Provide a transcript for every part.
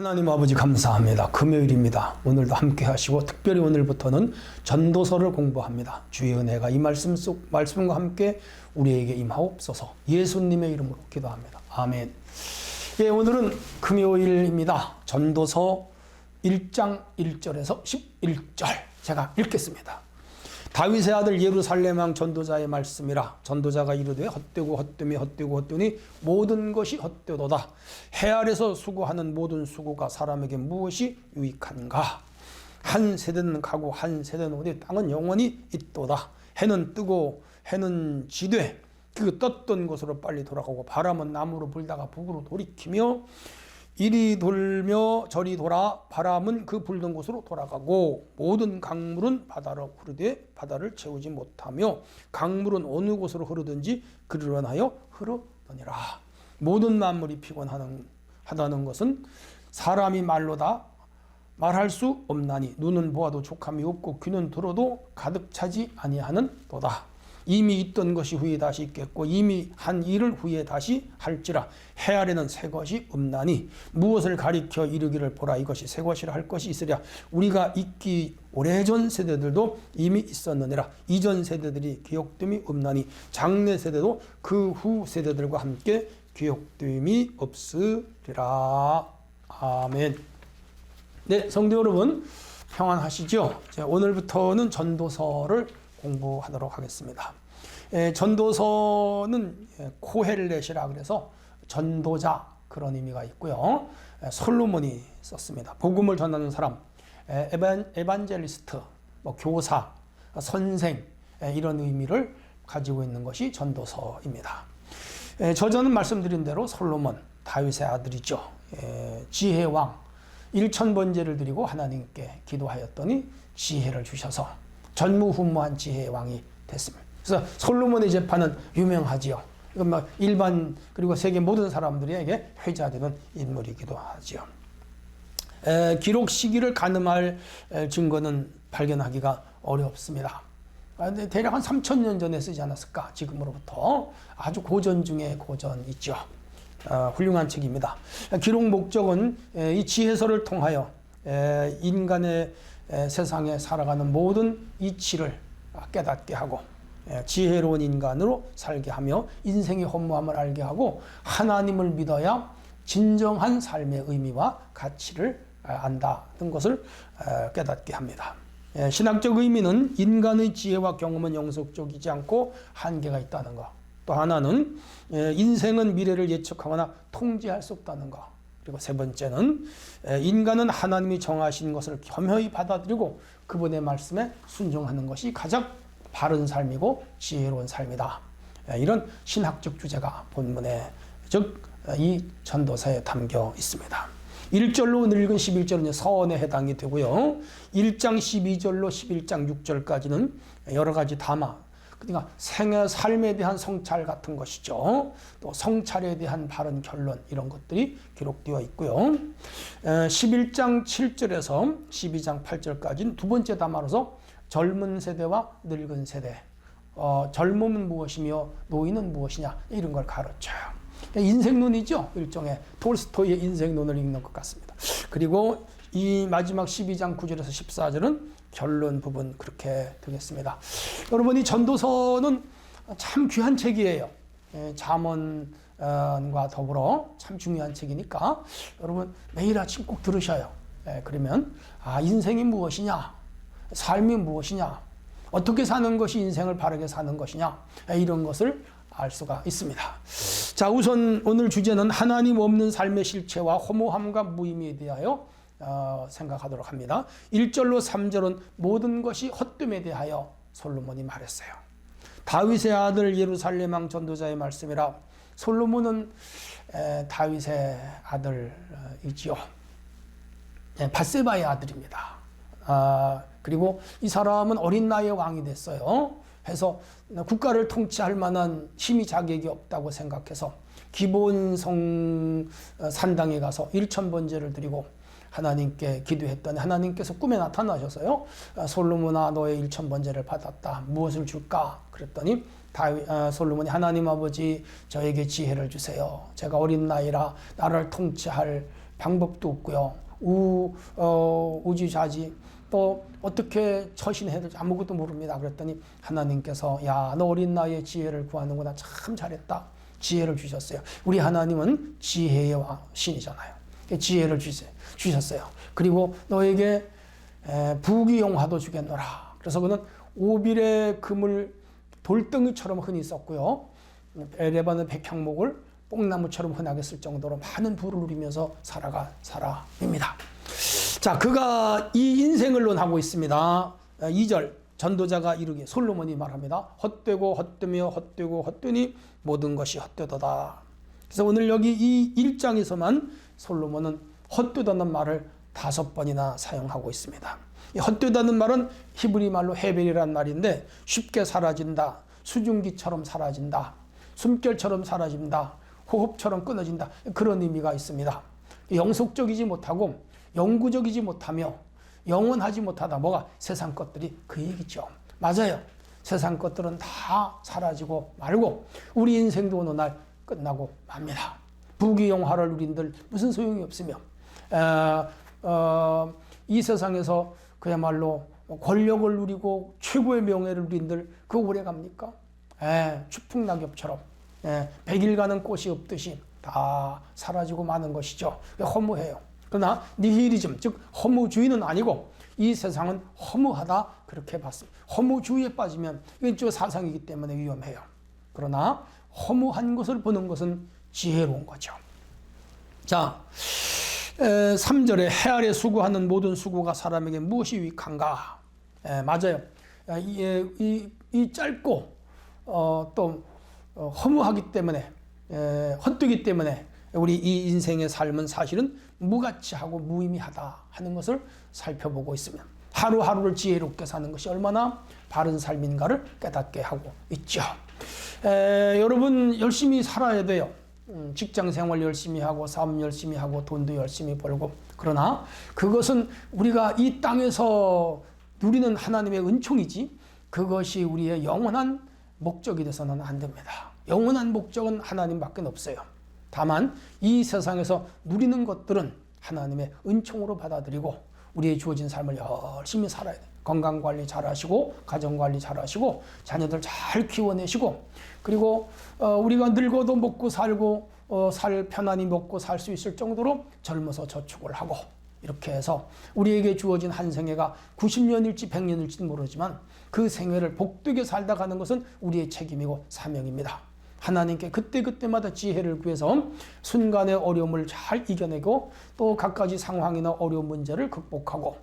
하나님 아버지 감사합니다. 금요일입니다. 오늘도 함께 하시고 특별히 오늘부터는 전도서를 공부합니다. 주의 은혜가 이 말씀 속 말씀과 함께 우리에게 임하옵소서. 예수님의 이름으로 기도합니다. 아멘. 예, 오늘은 금요일입니다. 전도서 1장 1절에서 11절 제가 읽겠습니다. 다윗의 아들 예루살렘 왕 전도자의 말씀이라 전도자가 이르되 헛되고 헛되미 헛되고 헛되니 모든 것이 헛되도다. 해 아래서 수고하는 모든 수고가 사람에게 무엇이 유익한가? 한 세대는 가고 한 세대는 오되 땅은 영원히 있도다. 해는 뜨고 해는 지되 그 떴던 곳으로 빨리 돌아가고 바람은 남으로 불다가 북으로 돌이키며 이리 돌며 저리 돌아 바람은 그 불던 곳으로 돌아가고 모든 강물은 바다로 흐르되 바다를 채우지 못하며 강물은 어느 곳으로 흐르든지 그리로 하여 흐르느니라 모든 만물이 피곤하는 하다는 것은 사람이 말로 다 말할 수 없나니 눈은 보아도 족함이 없고 귀는 들어도 가득 차지 아니하는 도다. 이미 있던 것이 후에 다시 있겠고 이미 한 일을 후에 다시 할지라 해 아래는 새 것이 없나니 무엇을 가리켜 이르기를 보라 이것이 새 것이라 할 것이 있으랴 우리가 있기 오래전 세대들도 이미 있었느니라 이전 세대들이 기억됨이 없나니 장래 세대도 그 후 세대들과 함께 기억됨이 없으리라 아멘. 네, 성도 여러분 평안하시죠? 자, 오늘부터는 전도서를 공부하도록 하겠습니다. 에, 전도서는 예, 코헬렛이라 그래서 전도자 그런 의미가 있고요. 에, 솔로몬이 썼습니다. 복음을 전하는 사람, 에, 에반, 에반젤리스트, 뭐 교사, 선생 에, 이런 의미를 가지고 있는 것이 전도서입니다. 에, 저자는 말씀드린 대로 솔로몬 다윗의 아들이죠. 에, 지혜왕 1천번제를 드리고 하나님께 기도하였더니 지혜를 주셔서 전무후무한 지혜의 왕이 됐습니다. 그래서 솔로몬의 재판은 유명하지요. 이건 뭐 일반 그리고 세계 모든 사람들에게 회자되는 인물이기도 하지요. 에, 기록 시기를 가늠할 에, 증거는 발견하기가 어렵습니다. 아, 대략 한 3천년 전에 쓰지 않았을까? 지금으로부터 아주 고전 중에 고전 있죠. 어, 훌륭한 책입니다. 기록 목적은 에, 이 지혜서를 통하여 에, 인간의 에, 세상에 살아가는 모든 이치를 깨닫게 하고 에, 지혜로운 인간으로 살게 하며 인생의 허무함을 알게 하고 하나님을 믿어야 진정한 삶의 의미와 가치를 아, 안다는 것을 에, 깨닫게 합니다. 에, 신학적 의미는 인간의 지혜와 경험은 영속적이지 않고 한계가 있다는 것. 또 하나는 예, 인생은 미래를 예측하거나 통제할 수 없다는 것. 그리고 세 번째는 예, 인간은 하나님이 정하신 것을 겸허히 받아들이고 그분의 말씀에 순종하는 것이 가장 바른 삶이고 지혜로운 삶이다. 예, 이런 신학적 주제가 본문에 즉 이 전도서에 담겨 있습니다. 1절로 늙은 11절은 서원에 해당이 되고요. 1장 12절로 11장 6절까지는 여러 가지 담아 그러니까 생의 삶에 대한 성찰 같은 것이죠. 또 성찰에 대한 바른 결론 이런 것들이 기록되어 있고요. 11장 7절에서 12장 8절까지는 두 번째 담아로서 젊은 세대와 늙은 세대, 어, 젊음은 무엇이며 노인은 무엇이냐 이런 걸 가르쳐요. 인생론이죠. 일종의 톨스토이의 인생론을 읽는 것 같습니다. 그리고 이 마지막 12장 9절에서 14절은 결론 부분 그렇게 되겠습니다. 여러분 이 전도서는 참 귀한 책이에요. 예, 잠언과 더불어 참 중요한 책이니까 여러분 매일 아침 꼭 들으셔요. 예, 그러면 아 인생이 무엇이냐, 삶이 무엇이냐, 어떻게 사는 것이 인생을 바르게 사는 것이냐 예, 이런 것을 알 수가 있습니다. 자 우선 오늘 주제는 하나님 없는 삶의 실체와 허무함과 무의미에 대하여 어, 생각하도록 합니다. 1절로 3절은 모든 것이 헛됨에 대하여 솔로몬이 말했어요. 다윗의 아들 예루살렘 왕 전도자의 말씀이라 솔로몬은 에, 다윗의 아들이지요. 에, 바세바의 아들입니다. 아, 그리고 이 사람은 어린 나이에 왕이 됐어요. 해서 국가를 통치할 만한 힘이 자격이 없다고 생각해서 기본성 산당에 가서 일천 번제를 드리고 하나님께 기도했더니 하나님께서 꿈에 나타나셔서요. 아, 솔로몬아 너의 일천 번제를 받았다. 무엇을 줄까? 그랬더니 다윗 아, 솔로몬이 하나님 아버지 저에게 지혜를 주세요. 제가 어린 나이라 나를 통치할 방법도 없고요. 우, 어, 우지좌지 또 어떻게 처신해야 될지 아무것도 모릅니다. 그랬더니 하나님께서 야, 너 어린 나이에 지혜를 구하는구나. 참 잘했다. 지혜를 주셨어요. 우리 하나님은 지혜의 왕, 신이잖아요. 지혜를 주세, 주셨어요. 그리고 너에게 에, 부귀영화도 주겠노라. 그래서 그는 오빌의 금을 돌덩이처럼 흔히 썼고요. 레바논 백향목을 뽕나무처럼 흔하게 쓸 정도로 많은 부를 누리면서 살아간 사람입니다. 자, 그가 이 인생을 논하고 있습니다. 2절 전도자가 이르기 솔로몬이 말합니다. 헛되고 헛되며 헛되고 헛되니 모든 것이 헛되도다. 그래서 오늘 여기 이 1장에서만 솔로몬은 헛되다는 말을 다섯 번이나 사용하고 있습니다. 이 헛되다는 말은 히브리 말로 헤벨이란 말인데 쉽게 사라진다, 수증기처럼 사라진다, 숨결처럼 사라진다, 호흡처럼 끊어진다 그런 의미가 있습니다. 영속적이지 못하고 영구적이지 못하며 영원하지 못하다 뭐가 세상 것들이 그 얘기죠. 맞아요. 세상 것들은 다 사라지고 말고 우리 인생도 어느 날 끝나고 맙니다. 부귀영화를 누린들 무슨 소용이 없으며 에, 어, 이 세상에서 그야말로 권력을 누리고 최고의 명예를 누린들 그 오래 갑니까? 에, 추풍 낙엽처럼 에, 백일 가는 꽃이 없듯이 다 사라지고 마는 것이죠. 허무해요. 그러나 니히리즘 즉 허무주의는 아니고 이 세상은 허무하다 그렇게 봤습니다. 허무주의에 빠지면 이건 사상이기 때문에 위험해요. 그러나 허무한 것을 보는 것은 지혜로운 거죠. 자, 3절에 해 아래 수고하는 모든 수고가 사람에게 무엇이 유익한가? 에, 맞아요. 이, 이, 이 짧고 어, 또 어, 허무하기 때문에 에, 헛되기 때문에 우리 이 인생의 삶은 사실은 무가치하고 무의미하다 하는 것을 살펴보고 있습니다. 하루하루를 지혜롭게 사는 것이 얼마나 바른 삶인가를 깨닫게 하고 있죠. 에, 여러분 열심히 살아야 돼요. 음, 직장 생활 열심히 하고 삶 열심히 하고 돈도 열심히 벌고 그러나 그것은 우리가 이 땅에서 누리는 하나님의 은총이지 그것이 우리의 영원한 목적이 돼서는 안 됩니다. 영원한 목적은 하나님밖에 없어요. 다만 이 세상에서 누리는 것들은 하나님의 은총으로 받아들이고 우리의 주어진 삶을 열심히 살아야 돼. 건강 관리 잘 하시고 가정 관리 잘 하시고 자녀들 잘 키워내시고 그리고 어, 우리가 늙어도 먹고 살고 어, 살 편안히 먹고 살 수 있을 정도로 젊어서 저축을 하고 이렇게 해서 우리에게 주어진 한 생애가 90년일지 100년일지는 모르지만 그 생애를 복되게 살다 가는 것은 우리의 책임이고 사명입니다. 하나님께 그때그때마다 지혜를 구해서 순간의 어려움을 잘 이겨내고 또 각가지 상황이나 어려운 문제를 극복하고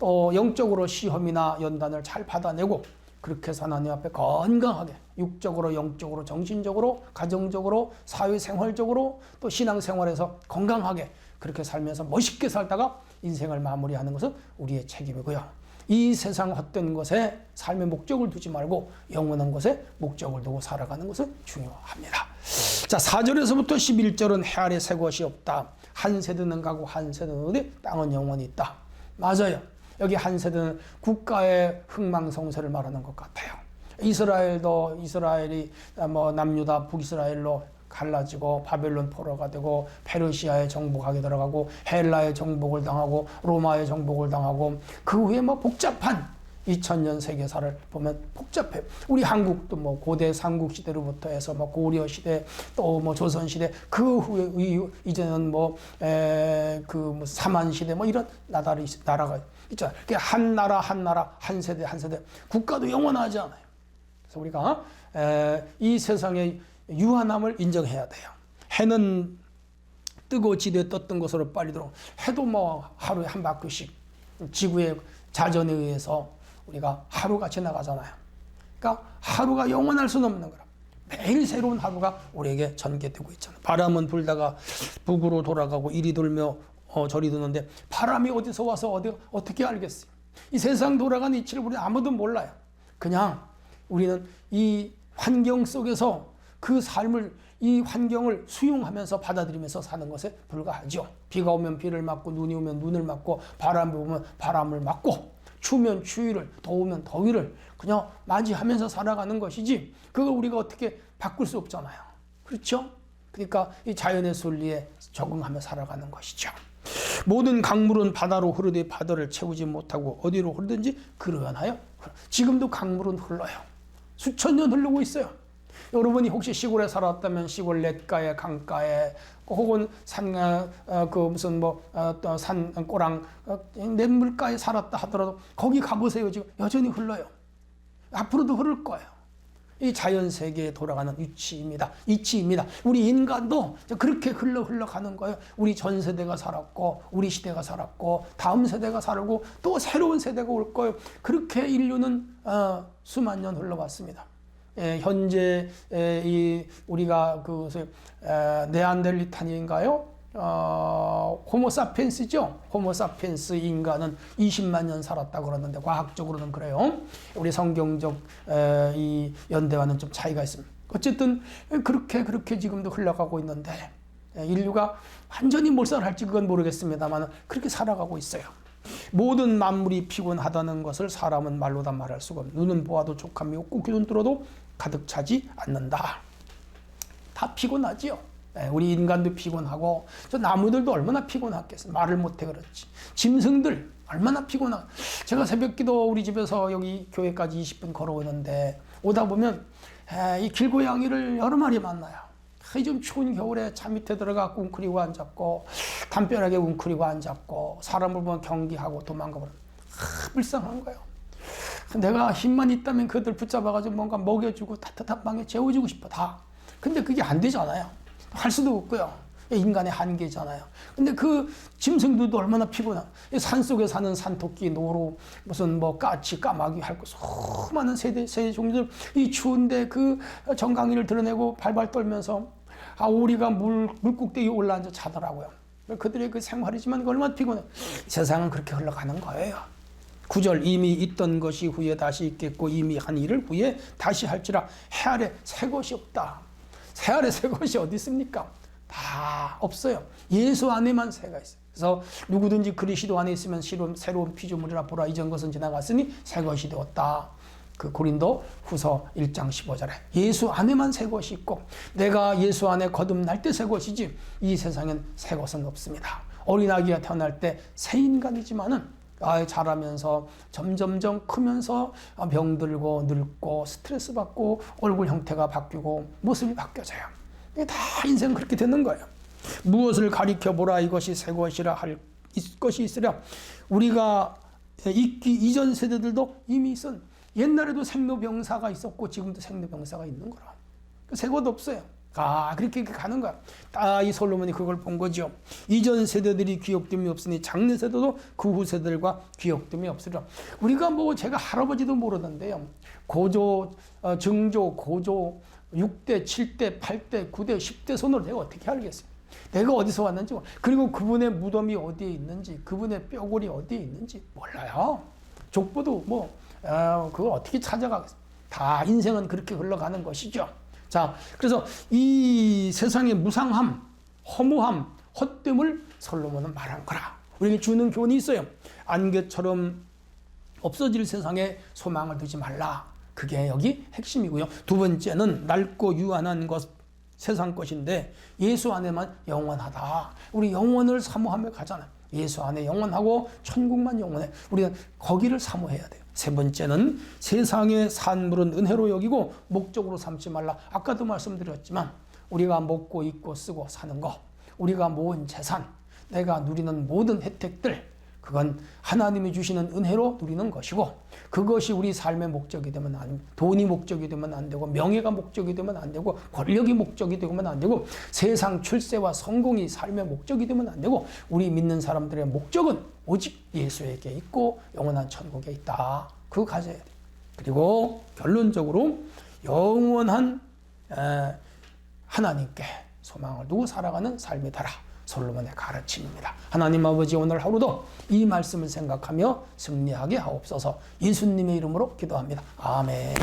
또 영적으로 시험이나 연단을 잘 받아내고 그렇게 해서 하나님 앞에 건강하게 육적으로 영적으로 정신적으로 가정적으로 사회생활적으로 또 신앙생활에서 건강하게 그렇게 살면서 멋있게 살다가 인생을 마무리하는 것은 우리의 책임이고요. 이 세상 헛된 것에 삶의 목적을 두지 말고 영원한 것에 목적을 두고 살아가는 것은 중요합니다. 자, 4절에서부터 11절은 해 아래 새 것이 없다. 한 세대는 가고 한 세대는 어디? 땅은 영원히 있다. 맞아요. 여기 한 세대는 국가의 흥망성쇠를 말하는 것 같아요. 이스라엘도 이스라엘이 뭐 남유다 북이스라엘로 갈라지고 바벨론 포로가 되고 페르시아의 정복하게 들어가고 헬라의 정복을 당하고 로마의 정복을 당하고 그 후에 뭐 복잡한 2000년 세계사를 보면 복잡해. 우리 한국도 뭐 고대 삼국 시대로부터 해서 뭐 고려 시대 또 뭐 조선 시대 그 후에 이제는 뭐에그뭐 사만 시대 뭐 이런 나라가 있잖아요. 한 나라 한 나라 한 세대 한 세대 국가도 영원하지 않아요. 그래서 우리가 이 세상의 유한함을 인정해야 돼요. 해는 뜨고 지대 떴던 것으로 빨리 들어. 해도 뭐 하루에 한 바퀴씩 지구의 자전에 의해서 우리가 하루같이 나가잖아요. 그러니까 하루가 영원할 수는 없는 거라. 매일 새로운 하루가 우리에게 전개되고 있잖아요. 바람은 불다가 북으로 돌아가고 이리 돌며 어, 저리 도는데 바람이 어디서 와서 어디 어떻게 알겠어요? 이 세상 돌아가는 이치를 우리 아무도 몰라요. 그냥 우리는 이 환경 속에서 그 삶을 이 환경을 수용하면서 받아들이면서 사는 것에 불과하죠. 비가 오면 비를 맞고 눈이 오면 눈을 맞고 바람이 오면 바람을 맞고 추우면 추위를 더우면 더위를 그냥 맞이하면서 살아가는 것이지 그걸 우리가 어떻게 바꿀 수 없잖아요. 그렇죠? 그러니까 이 자연의 순리에 적응하며 살아가는 것이죠. 모든 강물은 바다로 흐르되 바다를 채우지 못하고 어디로 흐르든지 그러하나요? 지금도 강물은 흘러요. 수천 년 흐르고 있어요. 여러분이 혹시 시골에 살았다면 시골 냇가에 강가에 혹은 산그 무슨 뭐산 꼬랑 어, 냇물가에 살았다 하더라도 거기 가보세요 지금 여전히 흘러요. 앞으로도 흐를 거예요. 이 자연 세계에 돌아가는 이치입니다. 이치입니다. 우리 인간도 그렇게 흘러 흘러 가는 거예요. 우리 전 세대가 살았고, 우리 시대가 살았고, 다음 세대가 살고, 또 새로운 세대가 올 거예요. 그렇게 인류는 어, 수만 년 흘러왔습니다. 예, 현재 에, 이 우리가 그 에, 네안델리탄인가요? 어, 호모사피엔스죠. 호모사피엔스 인간은 20만 년 살았다 그러는데 과학적으로는 그래요. 우리 성경적 에, 이 연대와는 좀 차이가 있습니다. 어쨌든 그렇게 그렇게 지금도 흘러가고 있는데 에, 인류가 완전히 몰살할지 그건 모르겠습니다만 그렇게 살아가고 있어요. 모든 만물이 피곤하다는 것을 사람은 말로 다 말할 수가 없는 눈은 보아도 족함이 없고 귀는 들어도 가득 차지 않는다. 다 피곤하지요. 예, 우리 인간도 피곤하고 저 나무들도 얼마나 피곤하겠어. 말을 못해 그렇지. 짐승들 얼마나 피곤하. 제가 새벽기도 우리 집에서 여기 교회까지 20분 걸어오는데 오다 보면 이 길고양이를 여러 마리 만나요. 좀 추운 겨울에 차 밑에 들어가 웅크리고 앉았고 담벼락에 웅크리고 앉았고 사람을 보면 경기하고 도망가버려. 불쌍한 거예요. 내가 힘만 있다면 그들 붙잡아가지고 뭔가 먹여주고 따뜻한 방에 재워주고 싶어 다. 근데 그게 안 되잖아요. 할 수도 없고요. 인간의 한계잖아요. 근데 그 짐승들도 얼마나 피곤한. 산 속에 사는 산토끼, 노루, 무슨 뭐 까치, 까마귀 할거 수많은 세대, 세 종들 이 추운데 그 정강이를 드러내고 발발 떨면서 아, 우리가 물, 물국대에 올라앉아 자더라고요. 그들의 그 생활이지만 얼마나 피곤해. 세상은 그렇게 흘러가는 거예요. 구절 이미 있던 것이 후에 다시 있겠고 이미 한 일을 후에 다시 할지라 해 아래 새 것이 없다. 새 아래 새 것이 어디 있습니까? 다 없어요. 예수 안에만 새가 있어요. 그래서 누구든지 그리스도 안에 있으면 새로운 피조물이라 보라 이전 것은 지나갔으니 새 것이 되었다. 그 고린도 후서 1장 15절에 예수 안에만 새 것이 있고 내가 예수 안에 거듭날 때 새 것이지 이 세상엔 새 것은 없습니다. 어린아기가 태어날 때 새 인간이지만은 아, 자라면서 점점점 크면서 병들고 늙고 스트레스 받고 얼굴 형태가 바뀌고 모습이 바뀌어져요. 이게 다 인생 그렇게 되는 거예요. 무엇을 가리켜 보라 이것이 새 것이라 할 것이 있으랴 우리가 있기 이전 세대들도 이미 있었 옛날에도 생로병사가 있었고 지금도 생로병사가 있는 거라. 새것 없어요. 아 그렇게 가는 거야. 아이 솔로몬이 그걸 본 거죠. 이전 세대들이 귀역됨이 없으니 장래 세대도 그 후 세대들과 귀역됨이 없으리라. 우리가 뭐 제가 할아버지도 모르던데요. 고조, 어, 증조, 고조 6대, 7대, 8대, 9대, 10대 손으로 내가 어떻게 알겠어요? 내가 어디서 왔는지 그리고 그분의 무덤이 어디에 있는지 그분의 뼈골이 어디에 있는지 몰라요. 족보도 뭐 어, 그걸 어떻게 찾아가겠어요? 다 인생은 그렇게 흘러가는 것이죠. 자, 그래서 이 세상의 무상함, 허무함, 헛됨을 솔로몬은 말한 거라. 우리에게 주는 교훈이 있어요. 안개처럼 없어질 세상에 소망을 두지 말라. 그게 여기 핵심이고요. 두 번째는 낡고 유한한 것, 세상 것인데 예수 안에만 영원하다. 우리 영원을 사모하며 가잖아요. 예수 안에 영원하고 천국만 영원해. 우리는 거기를 사모해야 돼요. 세 번째는 세상의 산물은 은혜로 여기고 목적으로 삼지 말라. 아까도 말씀드렸지만 우리가 먹고 입고 쓰고 사는 거, 우리가 모은 재산, 내가 누리는 모든 혜택들, 그건 하나님이 주시는 은혜로 누리는 것이고 그것이 우리 삶의 목적이 되면 안 돈이 목적이 되면 안 되고 명예가 목적이 되면 안 되고 권력이 목적이 되면 안 되고 세상 출세와 성공이 삶의 목적이 되면 안 되고 우리 믿는 사람들의 목적은 오직 예수에게 있고 영원한 천국에 있다. 그거 가져야 돼. 그리고 결론적으로 영원한 하나님께 소망을 두고 살아가는 삶이더라. 솔로몬의 가르침입니다. 하나님 아버지 오늘 하루도 이 말씀을 생각하며 승리하게 하옵소서 예수님의 이름으로 기도합니다. 아멘.